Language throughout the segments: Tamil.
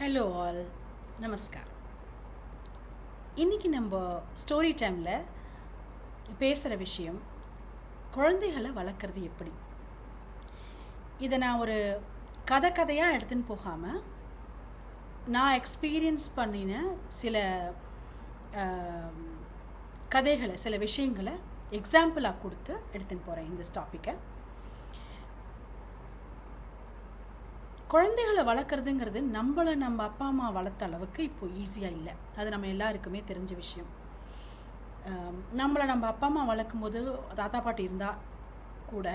ஹலோ ஆல் நமஸ்காரம் இன்றைக்கி நம்ம ஸ்டோரி டைமில் பேசுகிற விஷயம் குழந்தைகளை வளர்க்குறது எப்படி? இதை நான் ஒரு கதை கதையாக எடுத்துன்னு போகாமல் நான் எக்ஸ்பீரியன்ஸ் பண்ணின சில கதைகளை சில விஷயங்களை எக்ஸாம்பிளாக கொடுத்து எடுத்துன்னு போகிறேன் இந்த டாப்பிக்கை குழந்தைகளை வளர்க்குறதுங்கிறது நம்மளை நம்ம அப்பா அம்மா வளர்த்த அளவுக்கு இப்போ ஈஸியாக இல்லை. அது நம்ம எல்லாருக்குமே தெரிஞ்ச விஷயம். நம்மளை நம்ம அப்பா அம்மா வளர்க்கும் போது தாத்தா பாட்டி இருந்தா கூட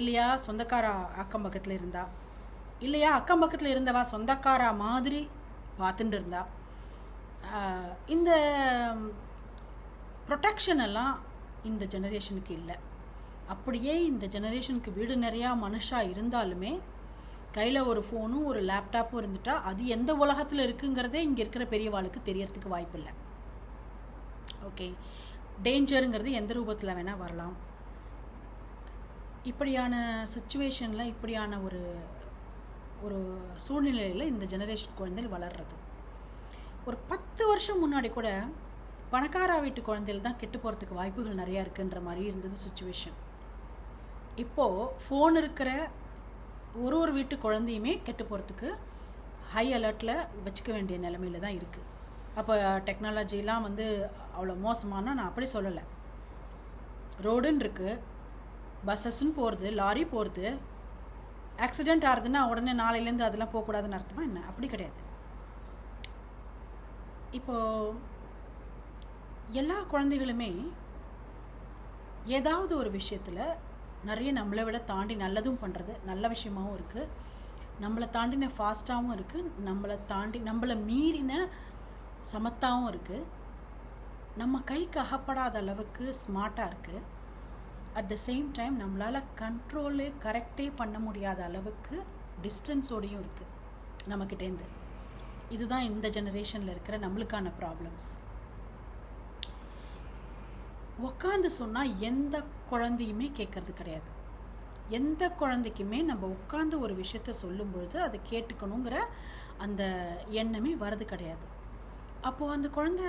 இல்லையா சொந்தக்காரா அக்கம் பக்கத்தில் இருந்தா இல்லையா அக்கம் பக்கத்தில் இருந்தவா சொந்தக்காரா மாதிரி பார்த்துட்டு இருந்தா இந்த ப்ரொடெக்ஷன் எல்லாம் இந்த ஜெனரேஷனுக்கு இல்லை. அப்படியே இந்த ஜெனரேஷனுக்கு வீடு நிறையா மனுஷா இருந்தாலுமே கையில் ஒரு ஃபோனும் ஒரு லேப்டாப்பும் இருந்துட்டா அது எந்த உலகத்தில் இருக்குங்கிறதே இங்கே இருக்கிற பெரியவாளுக்கு தெரியறதுக்கு வாய்ப்பு இல்லை ஓகே டேஞ்சருங்கிறது எந்த ரூபத்தில் வேணால் வரலாம். இப்படியான சுச்சுவேஷனில் இப்படியான ஒரு ஒரு சூழ்நிலையில் இந்த ஜெனரேஷன் குழந்தைகள் வளர்றது. ஒரு பத்து வருஷம் முன்னாடி கூட பணக்காரா வீட்டு குழந்தைகள் தான் கெட்டு போகிறதுக்கு வாய்ப்புகள் நிறையா இருக்குன்ற மாதிரி இருந்தது சுச்சுவேஷன் இப்போது ஃபோன் இருக்கிற ஒரு ஒரு வீட்டு குழந்தையுமே கெட்டு போகிறதுக்கு ஹை அலர்ட்டில் வச்சுக்க வேண்டிய நிலமையில தான் இருக்குது அப்போ டெக்னாலஜிலாம் வந்து அவ்வளோ மோசமானால் நான் அப்படி சொல்லலை. ரோடுன்னு இருக்குது பஸ்ஸஸ்ன்னு போகிறது லாரி போகிறது ஆக்சிடெண்ட் ஆகுதுன்னா உடனே நாளையிலேருந்து அதெல்லாம் போகக்கூடாதுன்னு அர்த்தமா என்ன? அப்படி கிடையாது. இப்போது எல்லா குழந்தைகளுமே ஏதாவது ஒரு விஷயத்தில் நிறைய நம்மளை விட தாண்டி நல்லதும் பண்ணுறது நல்ல விஷயமாகவும் இருக்குது நம்மளை தாண்டின ஃபாஸ்ட்டாகவும் இருக்குது நம்மளை தாண்டி நம்மளை மீறின சமத்தாகவும் இருக்குது நம்ம கைக்கு அகப்படாத அளவுக்கு ஸ்மார்ட்டாக இருக்குது அட் த சேம் டைம் நம்மளால் கண்ட்ரோலே கரெக்டே பண்ண முடியாத அளவுக்கு டிஸ்டன்ஸோடையும் இருக்குது நம்மக்கிட்டேருந்து இதுதான் இந்த ஜெனரேஷனில் இருக்கிற நம்மளுக்கான ப்ராப்ளம்ஸ் உக்காந்து சொன்னால் எந்த குழந்தையுமே கேட்கறது கிடையாது. எந்த குழந்தைக்குமே நம்ம உட்காந்து ஒரு விஷயத்த சொல்லும் பொழுது அதை கேட்டுக்கணுங்கிற அந்த எண்ணமே வர்றது கிடையாது. அப்போது அந்த குழந்தை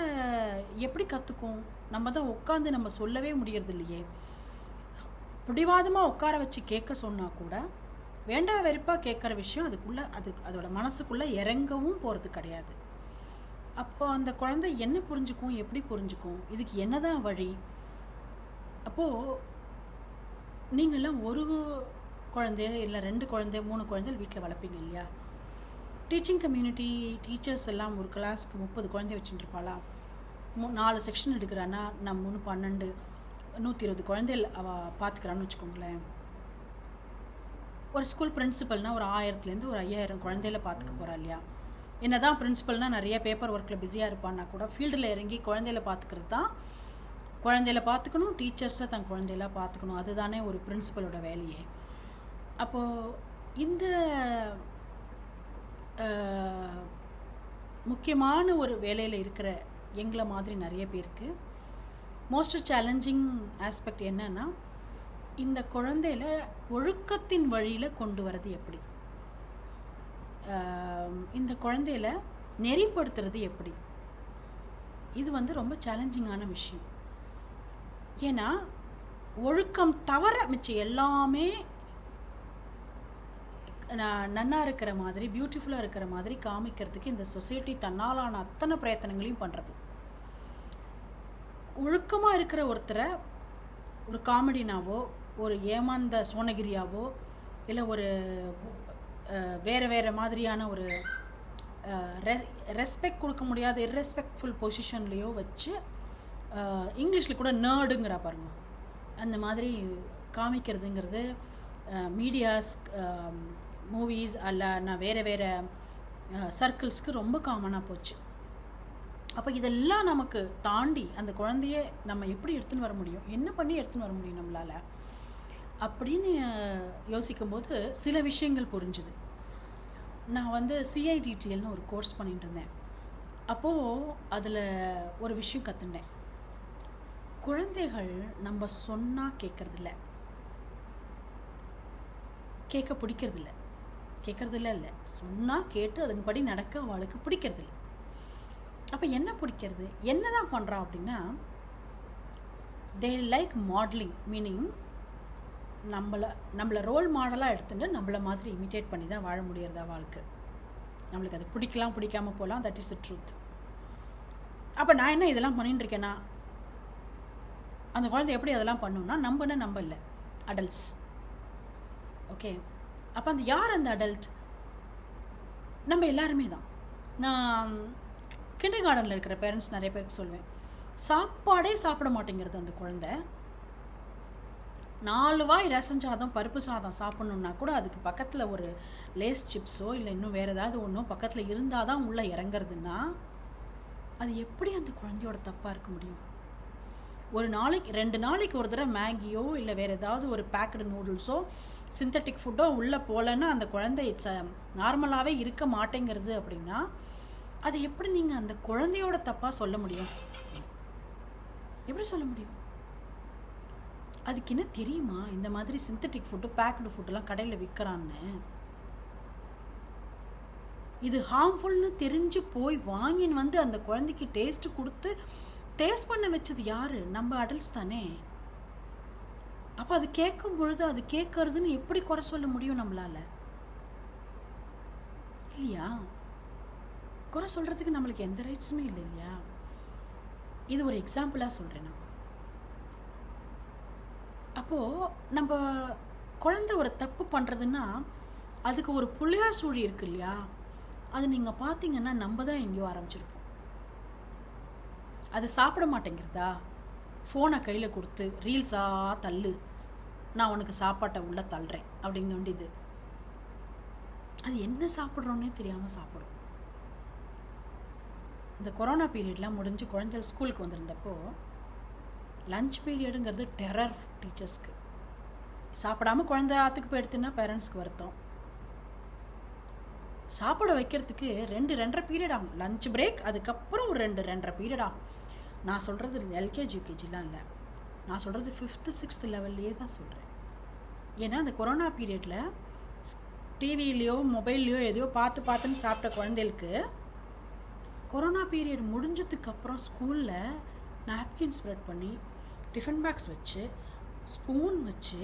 எப்படி கற்றுக்கும் நம்ம தான் உட்காந்து நம்ம சொல்லவே முடியறது இல்லையே. பிடிவாதமாக உட்கார வச்சு கேட்க சொன்னால் கூட வேண்டா வெறுப்பாக கேட்குற விஷயம் அதுக்குள்ளே அது அதோட மனசுக்குள்ளே இறங்கவும் போகிறது கிடையாது. அப்போ அந்த குழந்தை என்ன புரிஞ்சுக்கும்? எப்படி புரிஞ்சுக்கும்? இதுக்கு என்னதான் வழி? அப்போது நீங்கள்லாம் ஒரு குழந்தைய இல்லை ரெண்டு குழந்தை மூணு குழந்தைகள் வீட்டில் வளர்ப்பீங்க இல்லையா? டீச்சிங் கம்யூனிட்டி டீச்சர்ஸ் எல்லாம் ஒரு கிளாஸ்க்கு முப்பது குழந்தை வச்சுட்டுருப்பாளா? மூ நாலு செக்ஷன் எடுக்கிறான்னா நான் மூணு பன்னெண்டு நூற்றி இருபது குழந்தைகள் அவள் பார்த்துக்கிறான்னு வச்சுக்கோங்களேன். ஒரு ஸ்கூல் பிரின்சிபல்னால் ஒரு ஆயிரத்துலேருந்து ஒரு ஐயாயிரம் குழந்தையில பார்த்துக்க போகிறா இல்லையா? என்ன தான் பிரின்ஸிபல்னால் நிறைய பேப்பர் ஒர்க்கில் பிஸியாக இருப்பான்னா கூட ஃபீல்டில் இறங்கி குழந்தையில பார்த்துக்கிறது தான் குழந்தையில பார்த்துக்கணும் டீச்சர்ஸை தன் குழந்தையில பார்த்துக்கணும் அதுதானே ஒரு பிரின்சிபலோட வேலையே. அப்போது இந்த முக்கியமான ஒரு வேலையில் இருக்கிற எங்களை மாதிரி நிறைய பேருக்கு மோஸ்ட் சேலஞ்சிங் ஆஸ்பெக்ட் என்னன்னா இந்த குழந்தையில ஒழுக்கத்தின் வழியில் கொண்டு வரது எப்படி? இந்த குழந்தையில நெறிப்படுத்துறது எப்படி? இது வந்து ரொம்ப சேலஞ்சிங்கான விஷயம். ஏன்னா ஒழுக்கம் தவிர மிச்சம் எல்லாமே நன்னா இருக்கிற மாதிரி பியூட்டிஃபுல்லாக இருக்கிற மாதிரி காமிக்கிறதுக்கு இந்த சொசைட்டி தன்னாலான அத்தனை பிரயத்தனங்களையும் பண்ணுறது ஒழுக்கமாக இருக்கிற ஒருத்தரை ஒரு காமெடினாவோ ஒரு ஏமாந்த சோனகிரியாவோ இல்லை ஒரு வேறு வேறு மாதிரியான ஒரு ரெஸ் ரெஸ்பெக்ட் கொடுக்க முடியாத இர்ரெஸ்பெக்ட்ஃபுல் பொசிஷன்லேயோ வச்சு இங்கிலீஷில் கூட நேர்டுங்கிறா பாருங்க. அந்த மாதிரி காமிக்கிறதுங்கிறது மீடியாஸ் மூவிஸ் அல்ல நான் வேறு வேறு சர்க்கிள்ஸ்க்கு ரொம்ப காமனாக போச்சு. அப்போ இதெல்லாம் நமக்கு தாண்டி அந்த குழந்தைய நம்ம எப்படி எடுத்துன்னு வர முடியும்? என்ன பண்ணி எடுத்துன்னு வர முடியும் நம்மளால்? அப்படின்னு யோசிக்கும்போது சில விஷயங்கள் புரிஞ்சுது. நான் வந்து சிஐடிடிஎல்னு ஒரு கோர்ஸ் பண்ணிட்டு இருந்தேன். அப்போது அதில் ஒரு விஷயம் கற்றுண்டேன் குழந்தைகள் நம்ம சொன்னால் கேட்கறதில்ல கேட்க பிடிக்கிறதில்ல. கேட்குறதில்ல இல்லை. சொன்னால் கேட்டு அதன்படி நடக்க அவளுக்கு பிடிக்கிறதில்ல. அப்போ என்ன பிடிக்கிறது? என்ன தான் பண்ணுறா அப்படின்னா தே லைக் மாடலிங் மீனிங் நம்மளை நம்மளை ரோல் மாடலாக எடுத்துட்டு நம்மள மாதிரி இமிட்டேட் பண்ணி தான் வாழ முடியறதா வாழ்க்கை நம்மளுக்கு அது பிடிக்கலாம் பிடிக்காம போகலாம் தட் இஸ் த ட்ரூத் அப்போ நான் என்ன இதெல்லாம் பண்ணிட்டு இருக்கேன்னா அந்த குழந்தை எப்படி அதெல்லாம் பண்ணுன்னா நம்பன நம்ப இல்லை அடல்ட்ஸ் ஓகே அப்போ அந்த யார் அந்த அடல்ட் நம்ம எல்லாருமே தான். நான் கிண்டர் கார்டனில் இருக்கிற பேரண்ட்ஸ் நிறைய பேருக்கு சொல்லுவேன் சாப்பாடே சாப்பிட மாட்டேங்கிறது அந்த குழந்தை. நாலு வாய் ரசம் சாதம் பருப்பு சாதம் சாப்பிட்ணுன்னா கூட அதுக்கு பக்கத்தில் ஒரு லேஸ் சிப்ஸோ இல்லை இன்னும் வேறு ஏதாவது ஒன்றும் பக்கத்தில் இருந்தால் தான் உள்ளே இறங்குறதுன்னா அது எப்படி அந்த குழந்தையோட தப்பாக இருக்க முடியும்? ஒரு நாளைக்கு ரெண்டு நாளைக்கு ஒரு தடவை மேகியோ இல்லை வேறு ஏதாவது ஒரு பேக்கடு நூடுல்ஸோ சிந்தட்டிக் ஃபுட்டோ உள்ளே போகலன்னா அந்த குழந்தை ச நார்மலாகவே இருக்க மாட்டேங்கிறது அப்படின்னா அது எப்படி நீங்கள் அந்த குழந்தையோட தப்பாக சொல்ல முடியும்? எப்படி சொல்ல முடியும்? அதுக்கு என்ன தெரியுமா? இந்த மாதிரி சிந்தட்டிக் ஃபுட்டு பேக்கடு ஃபுட்டெல்லாம் கடையில் விற்கிறான்னு இது ஹார்ம்ஃபுல்னு தெரிஞ்சு போய் வாங்கின்னு வந்து அந்த குழந்தைக்கு டேஸ்ட்டு கொடுத்து டேஸ்ட் பண்ண வச்சது யாரு? நம்ம அடல்ட்ஸ் தானே. அப்போ அது கேட்கும் பொழுது அது கேட்கறதுன்னு எப்படி குறை சொல்ல முடியும் நம்மளால? இல்லையா? குறை சொல்கிறதுக்கு நம்மளுக்கு எந்த ரைட்ஸுமே இல்லை இல்லையா? இது ஒரு எக்ஸாம்பிளாக சொல்கிறேன் நான். அப்போது நம்ம குழந்தை ஒரு தப்பு பண்ணுறதுன்னா அதுக்கு ஒரு புள்ளியார் சூழி இருக்கு இல்லையா? அது நீங்கள் பார்த்தீங்கன்னா நம்ம தான் எங்கேயோ ஆரம்பிச்சிருப்போம். அது சாப்பிட மாட்டேங்கிறதா? ஃபோனை கையில் கொடுத்து ரீல்ஸாக தள்ளு. நான் உனக்கு சாப்பாட்டை உள்ளே தள்ளுறேன். அப்படிங்க வேண்டியது அது என்ன சாப்பிட்றோன்னே தெரியாமல் சாப்பிடும். இந்த கொரோனா பீரியட்லாம் முடிஞ்சு குழந்தைகள் ஸ்கூலுக்கு வந்திருந்தப்போ லஞ்ச் பீரியடுங்கிறது டெரர் டீச்சர்ஸ்க்கு சாப்பிடாம குழந்தை ஆற்றுக்கு போயிடுத்துன்னா பேரண்ட்ஸ்க்கு வருத்தம். சாப்பிட வைக்கிறதுக்கு ரெண்டு ரெண்டரை பீரியட் ஆகும். லஞ்ச் பிரேக் அதுக்கப்புறம் ஒரு ரெண்டு ரெண்டரை பீரியட் ஆகும். நான் சொல்கிறது எல்கேஜி யூகேஜிலாம் இல்லை. நான் சொல்கிறது ஃபிஃப்த்து சிக்ஸ்த்து லெவல்லையே தான் சொல்கிறேன் ஏன்னா அந்த கொரோனா பீரியடில் டிவிலேயோ மொபைல்லையோ எதையோ பார்த்து பார்த்துன்னு சாப்பிட்ட குழந்தைகளுக்கு கொரோனா பீரியட் முடிஞ்சதுக்கப்புறம் ஸ்கூலில் நாப்கின் ஸ்ப்ரெட் பண்ணி டிஃபன் பாக்ஸ் வச்சு ஸ்பூன் வச்சு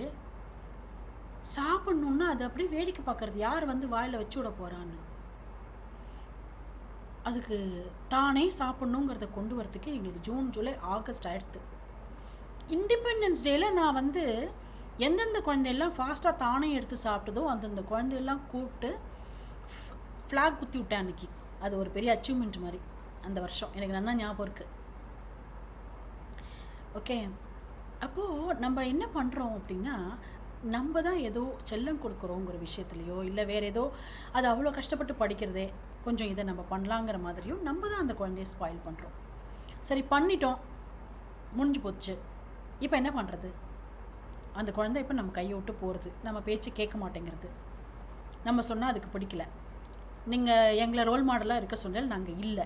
சாப்பிட்ணுன்னா அது அப்படியே வேடிக்கை பார்க்கறது. யார் வந்து வாயில் வச்சு விட போகிறான்னு அதுக்கு தானே சாப்பிட்ணுங்கிறத கொண்டு வரத்துக்கு எங்களுக்கு ஜூன் ஜூலை ஆகஸ்ட் ஆயிடுத்து இண்டிபெண்டன்ஸ் டேயில் நான் வந்து எந்தெந்த குழந்தையெல்லாம் ஃபாஸ்ட்டாக தானே எடுத்து சாப்பிட்டதோ அந்தந்த குழந்தையெல்லாம் கூப்பிட்டு ஃப்ளாக் குத்தி விட்டேன் அன்னைக்கு. அது ஒரு பெரிய அச்சீவ்மெண்ட் மாதிரி அந்த வருஷம். எனக்கு நல்லா ஞாபகம் இருக்குது ஓகே அப்போது நம்ம என்ன பண்ணுறோம் அப்படின்னா நம்ம தான் ஏதோ செல்லம் கொடுக்குறோங்கிற விஷயத்துலையோ இல்லை வேறு ஏதோ அது அவ்வளோ கஷ்டப்பட்டு படிக்கிறதே கொஞ்சம் இதை நம்ம பண்ணலாங்கிற மாதிரியும் நம்ம தான் அந்த குழந்தைய ஸ்பாயில் பண்ணுறோம் சரி பண்ணிட்டோம். முடிஞ்சு போச்சு. இப்போ என்ன பண்ணுறது அந்த குழந்தை இப்போ நம்ம கையை விட்டு போகிறது நம்ம பேச்சு கேட்க மாட்டேங்கிறது. நம்ம சொன்னால் அதுக்கு பிடிக்கல. நீங்கள் எங்களை ரோல் மாடலாக இருக்க சொன்னால் நாங்கள் இல்லை.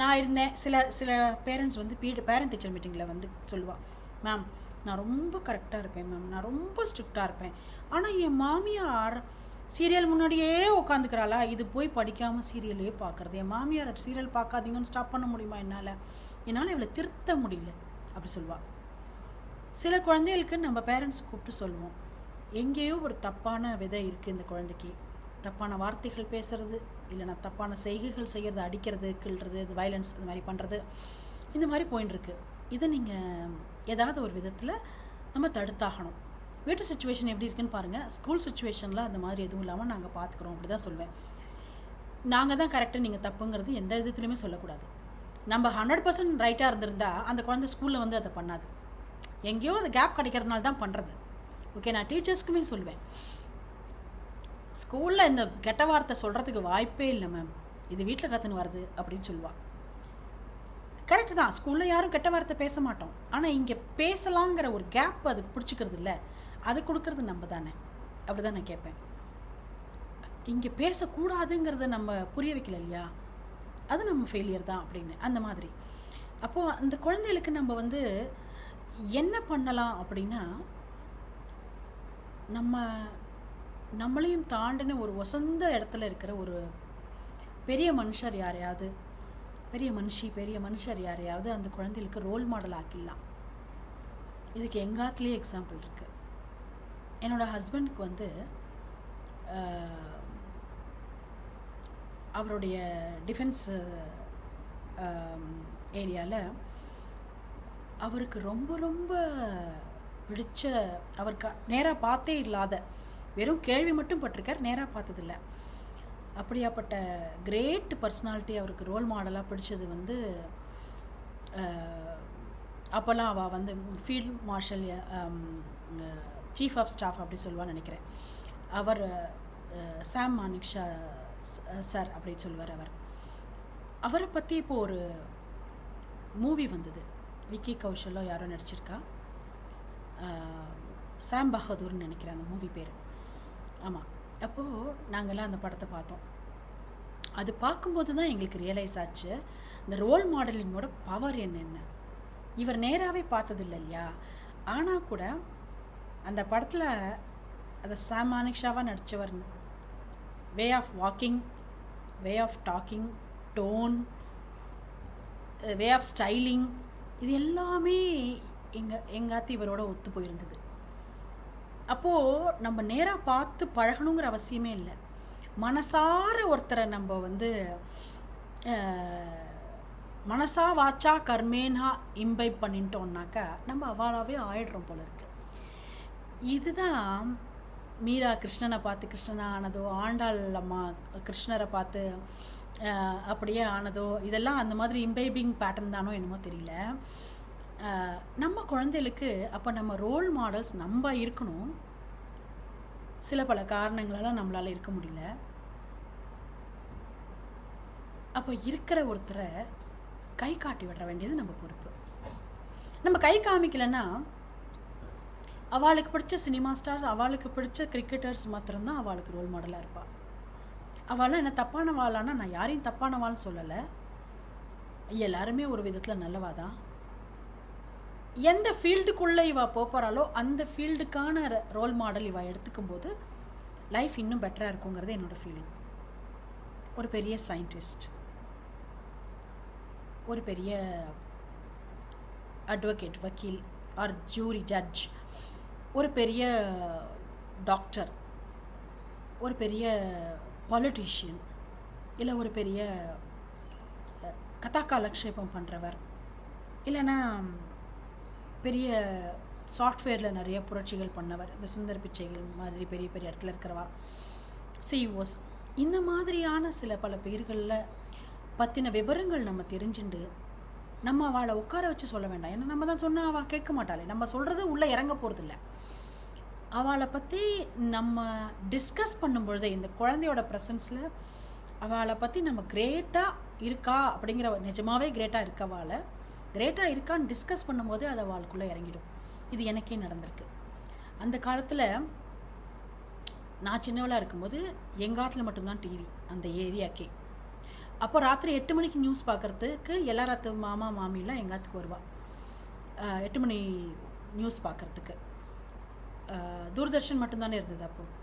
நான் இருந்தேன். சில சில பேரண்ட்ஸ் வந்து பீ பேரண்ட் டீச்சர் மீட்டிங்கில் வந்து சொல்லுவாள் மேம் நான் ரொம்ப கரெக்டாக இருப்பேன் மேம் நான் ரொம்ப ஸ்ட்ரிக்டாக இருப்பேன். ஆனால் என் மாமியார் சீரியல் முன்னாடியே உட்காந்துக்கிறாளா இது போய் படிக்காமல் சீரியலே பார்க்குறது என் மாமியார் சீரியல் பார்க்காதீங்கன்னு ஸ்டாப் பண்ண முடியுமா என்னால்? என்னால் இவளை திருத்த முடியல. அப்படி சொல்லுவாள் சில குழந்தைகளுக்கு நம்ம பேரண்ட்ஸ் கூப்பிட்டு சொல்லுவோம். எங்கேயோ ஒரு தப்பான விதை இருக்குது இந்த குழந்தைக்கு. தப்பான வார்த்தைகள் பேசுறது இல்லைனா தப்பான செய்கைகள் செய்கிறது அடிக்கிறது கிள்றது இது வயலன்ஸ் இந்த மாதிரி பண்ணுறது இந்த மாதிரி போயின்னு இருக்கு. இதை நீங்கள் ஏதாவது ஒரு விதத்தில் நம்ம தடுத்தாகணும். வீட்டு சுச்சுவேஷன் எப்படி இருக்குன்னு பாருங்கள் ஸ்கூல் சுச்சுவேஷனில் அந்த மாதிரி எதுவும் இல்லாமல் நாங்கள் பார்த்துக்குறோம் அப்படி தான் சொல்வேன். நாங்கள் தான் கரெக்டாக நீங்கள் தப்புங்கிறது எந்த விதத்துலையுமே சொல்லக்கூடாது. நம்ம ஹண்ட்ரட் பர்சன்ட் ரைட்டாக இருந்திருந்தா அந்த குழந்தை ஸ்கூலில் வந்து அதை பண்ணாது. எங்கேயோ அந்த கேப் கிடைக்கிறதுனால தான் பண்ணுறது ஓகே நான் டீச்சர்ஸ்க்குமே சொல்லுவேன் ஸ்கூலில் இந்த கெட்ட வார்த்தை சொல்கிறதுக்கு வாய்ப்பே இல்லை மேம் இது வீட்டில் கற்றுன்னு வருது அப்படின்னு சொல்லுவாள் கரெக்டு தான். ஸ்கூலில் யாரும் கெட்ட வார்த்தை பேச மாட்டோம். ஆனால் இங்கே பேசலாங்கிற ஒரு கேப் அதுக்கு பிடிச்சிக்கிறது இல்லை. அது கொடுக்கறது நம்ம தானே அப்படி தான் நான் கேட்பேன். இங்கே பேசக்கூடாதுங்கிறத நம்ம புரிய வைக்கல இல்லையா? அது நம்ம ஃபெயிலியர் தான் அப்படின்னு. அந்த மாதிரி. அப்போது அந்த குழந்தைகளுக்கு நம்ம வந்து என்ன பண்ணலாம் அப்படின்னா நம்ம நம்மளையும் தாண்டின ஒரு வசந்த இடத்துல இருக்கிற ஒரு பெரிய மனுஷர் யாரையாவது பெரிய மனுஷி பெரிய மனுஷர் யாரையாவது அந்த குழந்தைகளுக்கு ரோல் மாடல் ஆக்கிடலாம். இதுக்கு எங்காத்துலேயே எக்ஸாம்பிள் இருக்குது என்னோட ஹஸ்பண்டுக்கு வந்து அவருடைய டிஃபென்ஸ் ஏரியாவில் அவருக்கு ரொம்ப ரொம்ப பிடிச்ச அவருக்கு நேராக பார்த்தே இல்லாத வெறும் கேள்வி மட்டும் பட்டிருக்கார் நேராக பார்த்ததில்ல. அப்படியாப்பட்ட கிரேட் பர்சனாலிட்டி அவருக்கு ரோல் மாடலாக பிடிச்சது வந்து அப்போல்லாம் அவள் வந்து field marshal chief of staff அப்படி சொல்லுவான்னு நினைக்கிறேன். அவர் சாம் மானிக்ஷா சார் அப்படி சொல்லுவார் அவர். அவரை பற்றி இப்போ ஒரு மூவி வந்தது. விக்கி கௌஷலோ யாரோ நடிச்சிருக்கா? சாம் பகதூர்னு நினைக்கிறேன் அந்த மூவி பேர். ஆமாம் அப்போது நாங்கள்லாம் அந்த படத்தை பார்த்தோம். அது பார்க்கும்போது தான் எங்களுக்கு ரியலைஸ் ஆச்சு இந்த ரோல் மாடலிங்கோட பவர் என்னென்ன? இவர் நேராகவே பார்த்ததில்ல இல்லையா? ஆனால் கூட அந்த படத்தில் அதை சாம் மானிக்ஷாவாக நடித்தவர் way of walking way of talking tone way of styling இது எல்லாமே எங்கள் எங்காத்து இவரோட ஒத்து போயிருந்தது. அப்போது நம்ம நேராக பார்த்து பழகணுங்கிற அவசியமே இல்லை. மனசார ஒருத்தரை நம்ம வந்து மனசா வாச்சா கர்மேனா இம்பை பண்ணிட்டோம்னாக்கா நம்ம அவாளாவே ஆயிடுறோம் போல இருக்குது இதுதான் மீரா கிருஷ்ணனை பார்த்து கிருஷ்ணனா ஆனதோ ஆண்டாள் அம்மா கிருஷ்ணரை பார்த்து அப்படியே ஆனதோ இதெல்லாம் அந்த மாதிரி இம்பைபிங் பேட்டர்ன் தானோ என்னமோ தெரியல. நம்ம குழந்தைகளுக்கு அப்போ நம்ம ரோல் மாடல்ஸ் நம்ம இருக்கணும். சில பல காரணங்களால் நம்மளால் இருக்க முடியல. அப்போ இருக்கிற ஒருத்தரை கை காட்டி விட வேண்டியது நம்ம பொறுப்பு. நம்ம கை காமிக்கலைன்னா அவளுக்கு பிடிச்ச சினிமா ஸ்டார்ஸ் அவளுக்கு பிடிச்ச கிரிக்கெட்டர்ஸ் மாத்திரம்தான் அவளுக்கு ரோல் மாடலாக இருப்பாள் அவளாம் என்ன தப்பானவாளான்னா நான் யாரையும் தப்பானவாள்னு சொல்லலை. எல்லாருமே ஒரு விதத்தில் நல்லவா தான் எந்த ஃபீல்டுக்குள்ளே இவா போகிறாளோ அந்த ஃபீல்டுக்கான ரோல் மாடல் இவா எடுத்துக்கும் போது லைஃப் இன்னும் பெட்டராக இருக்குங்கிறது என்னோடய ஃபீலிங் ஒரு பெரிய சயின்டிஸ்ட் ஒரு பெரிய அட்வொகேட் வக்கீல் ஆர் ஜூரி ஜட்ஜ் ஒரு பெரிய டாக்டர் ஒரு பெரிய பாலிட்டிஷியன் இல்லை ஒரு பெரிய அஹ், கதா காலக்ஷேபம் பண்ணுறவர் இல்லைன்னா பெரிய சாஃப்ட்வேரில் நிறைய புரட்சிகள் பண்ணவர் இந்த சுந்தர் பிச்சைகள் மாதிரி பெரிய பெரிய இடத்துல இருக்கிறவா சிஇஓஸ் இந்த மாதிரியான சில பல பேர்களில் பற்றின விவரங்கள் நம்ம தெரிஞ்சுண்டு நம்ம அவளை உட்கார வச்சு சொல்ல வேண்டாம். ஏன்னா நம்ம தான் சொன்னால் அவள் கேட்க மாட்டாளே. நம்ம சொல்கிறது உள்ளே இறங்க போகிறதில்ல அவளை பற்றி நம்ம டிஸ்கஸ் பண்ணும்பொழுது இந்த குழந்தையோட ப்ரெசன்ஸில் அவளை பற்றி நம்ம கிரேட்டாக இருக்கா அப்படிங்கிற நிஜமாவே கிரேட்டாக இருக்கவாளை கிரேட்டாக இருக்கான்னு டிஸ்கஸ் பண்ணும்போது அது அவளுக்குள்ளே இறங்கிடும். இது எனக்கே நடந்திருக்கு. அந்த காலத்தில் நான் சின்னவளாக இருக்கும்போது எங்கள் ஆற்றுல மட்டும்தான் டிவி அந்த ஏரியாக்கே. அப்போ ராத்திரி எட்டு மணிக்கு நியூஸ் பார்க்குறதுக்கு எல்லா ராத்து மாமா மாமிலாம் எங்காத்துக்கு வருவாள் எட்டு மணி நியூஸ் பார்க்குறதுக்கு. தூர்தர்ஷன் மட்டும்தானே இருந்தது அப்போது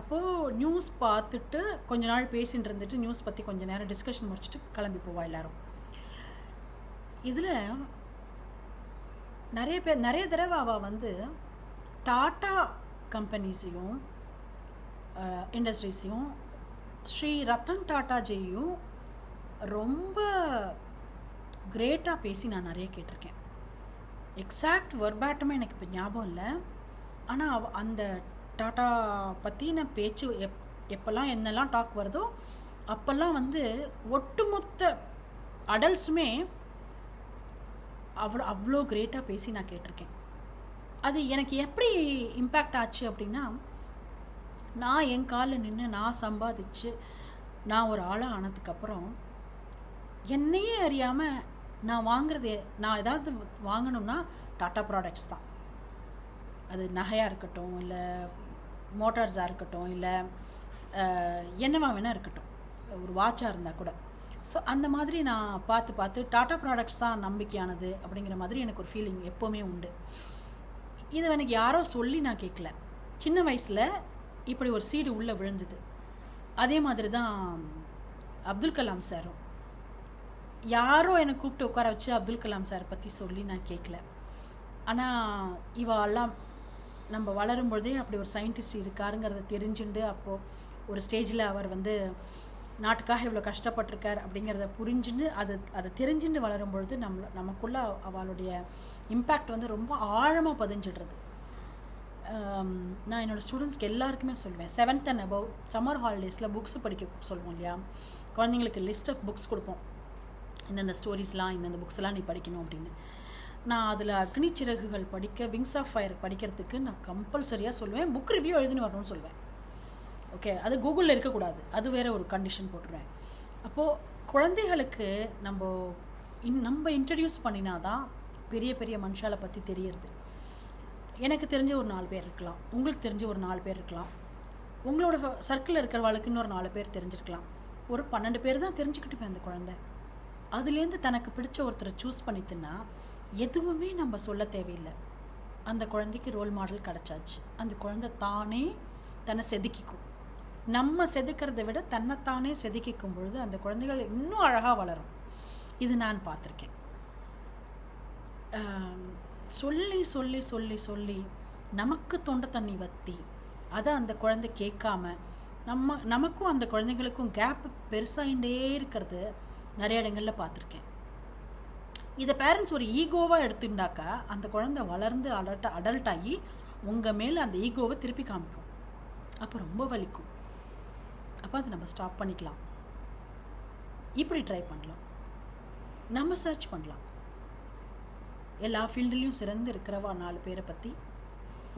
அப்போது நியூஸ் பார்த்துட்டு கொஞ்ச நாள் பேசின்னு இருந்துட்டு நியூஸ் பற்றி கொஞ்ச நேரம் டிஸ்கஷன் முடிச்சுட்டு கிளம்பி போவா எல்லோரும். இதில் நிறைய பேர் நிறைய தடவை அவள் வந்து டாட்டா கம்பெனிஸையும் இண்டஸ்ட்ரீஸையும் ஸ்ரீ ரத்தன் டாட்டாஜியும் ரொம்ப கிரேட்டாக பேசி நான் நிறைய கேட்டிருக்கேன். எக்ஸாக்ட் வர்பேட்டமே எனக்கு இப்போ ஞாபகம் இல்லை. ஆனால் அவ அந்த டாட்டா பற்றின பேச்சு எப் எப்போல்லாம் என்னெல்லாம் டாக் வருதோ அப்போல்லாம் வந்து ஒட்டுமொத்த அடல்ட்ஸுமே அவ்வளோ அவ்வளோ கிரேட்டாக பேசி நான் கேட்டிருக்கேன். அது எனக்கு எப்படி இம்பேக்ட் ஆச்சு அப்படின்னா நான் என் காலில் நின்று நான் சம்பாதிச்சு நான் ஒரு ஆளாக ஆனதுக்கப்புறம் என்னையே அறியாமல் நான் வாங்குறது நான் ஏதாவது வாங்கணும்னா டாட்டா ப்ராடக்ட்ஸ் தான். அது நகையாக இருக்கட்டும் இல்லை மோட்டார்ஸாக இருக்கட்டும் இல்லை என்னவா வேணால் இருக்கட்டும். ஒரு வாட்சாக இருந்தால் கூட. ஸோ அந்த மாதிரி நான் பார்த்து பார்த்து டாட்டா ப்ராடக்ட்ஸ் தான் நம்பிக்கையானது அப்படிங்கிற மாதிரி எனக்கு ஒரு ஃபீலிங் எப்போவுமே உண்டு. இது எனக்கு யாரோ சொல்லி நான் கேட்கல சின்ன வயசில் இப்படி ஒரு சீடு உள்ளே விழுந்தது. அதே மாதிரி தான் அப்துல் கலாம் சாரும். யாரோ என்னை கூப்பிட்டு உட்கார வச்சு அப்துல் கலாம் சார் பற்றி சொல்லி நான் கேட்கல ஆனால் இவாலாம் நம்ம வளரும் பொழுதே அப்படி ஒரு சயின்டிஸ்ட் இருக்காருங்கிறத தெரிஞ்சுண்டு அப்போது ஒரு ஸ்டேஜில் அவர் வந்து நாட்டுக்காக இவ்வளோ கஷ்டப்பட்டிருக்கார் அப்படிங்கிறத புரிஞ்சுன்னு அது அதை தெரிஞ்சுட்டு வளரும் பொழுது நம்ம நமக்குள்ள அவளுடைய இம்பேக்ட் வந்து ரொம்ப ஆழமாக பதிஞ்சிடுறது. நான் என்னோடய ஸ்டூடெண்ட்ஸ்க்கு எல்லாருக்குமே சொல்லுவேன் செவன்த் அண்ட் அபவ் சம்மர் ஹாலிடேஸில் புக்ஸு படிக்க சொல்லுவோம் இல்லையா? குழந்தைங்களுக்கு லிஸ்ட் ஆஃப் புக்ஸ் கொடுப்போம். இந்தந்த ஸ்டோரிஸ்லாம் இந்தந்த புக்ஸ்லாம் நீ படிக்கணும் அப்படின்னு. நான் அதில் அக்னி சிறகுகள் படிக்க விங்ஸ் ஆஃப் ஃபயர் படிக்கிறதுக்கு நான் கம்பல்சரியாக சொல்லுவேன் புக் ரிவ்யூ எழுதின்னு வரணும்னு சொல்லுவேன் ஓகே அது கூகுளில் இருக்கக்கூடாது. அது வேற ஒரு கண்டிஷன் போட்டுருவேன். அப்போது குழந்தைகளுக்கு நம்ம இன் நம்ம இன்ட்ரடியூஸ் பண்ணினாதான் பெரிய பெரிய மனுஷாலை பற்றி தெரியறது. எனக்கு தெரிஞ்ச ஒரு நாலு பேர் இருக்கலாம். உங்களுக்கு தெரிஞ்ச ஒரு நாலு பேர் இருக்கலாம். உங்களோட சர்க்கிளில் இருக்கிறவாளுக்கு இன்னொரு நாலு பேர் தெரிஞ்சிருக்கலாம். ஒரு பன்னெண்டு பேர் தான் தெரிஞ்சுக்கிட்டுப்பேன் அந்த குழந்தை. அதுலேருந்து தனக்கு பிடிச்ச ஒருத்தரை சூஸ் பண்ணிட்டுன்னா எதுவுமே நம்ம சொல்ல தேவையில்லை. அந்த குழந்தைக்கு ரோல் மாடல் கிடச்சாச்சு. அந்த குழந்தை தானே தன்னை செதுக்கிக்கும். நம்ம செதுக்கிறத விட தன்னைத்தானே செதுக்கிக்கும் பொழுது அந்த குழந்தைகள் இன்னும் அழகாக வளரும். இது நான் பார்த்துருக்கேன். சொல்லி சொல்லி சொல்லி சொல்லி நமக்கு தொண்டை தண்ணி வத்தி அதை அந்த குழந்தை கேட்காம நம்ம நமக்கும் அந்த குழந்தைங்களுக்கும் கேப் பெருசாகிட்டே இருக்கிறது நிறைய இடங்களில் பார்த்துருக்கேன். இதை பேரண்ட்ஸ் ஒரு ஈகோவாக எடுத்துட்டாக்கா அந்த குழந்தை வளர்ந்து அடல்ட் அடல்ட் ஆகி உங்கள் மேலே அந்த ஈகோவை திருப்பி காமிக்கும். அப்போ ரொம்ப வலிக்கும். அப்போ அதை நம்ம ஸ்டாப் பண்ணிக்கலாம். இப்படி ட்ரை பண்ணலாம். நம்ம சர்ச் பண்ணலாம். எல்லா ஃபீல்டுலேயும் சிறந்து இருக்கிறவா நாலு பேரை பற்றி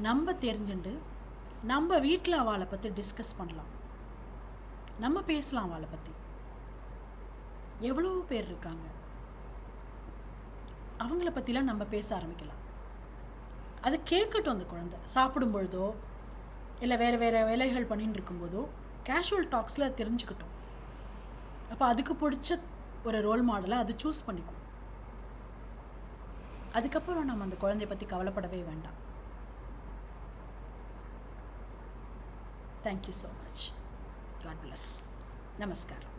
நம்ம தெரிஞ்சுண்டு நம்ம வீட்டில் அவளை பற்றி டிஸ்கஸ் பண்ணலாம். நம்ம பேசலாம் அவளை பற்றி எவ்வளோ பேர் இருக்காங்க? அவங்கள பற்றிலாம் நம்ம பேச ஆரம்பிக்கலாம். அதை கேட்கட்டும் அந்த குழந்தை. சாப்பிடும் பொழுதோ இல்லை வேறு வேறு வேலைகள் பண்ணிட்டு இருக்கும்போதோ கேஷுவல் டாக்ஸில் தெரிஞ்சுக்கிட்டோம். அப்போ அதுக்கு பிடிச்ச ஒரு ரோல் மாடலை அது சூஸ் பண்ணிக்கும். அதுக்கப்புறம் நம்ம அந்த குழந்தைய பற்றி கவலைப்படவே வேண்டாம். Thank you so much God bless நமஸ்காரம்.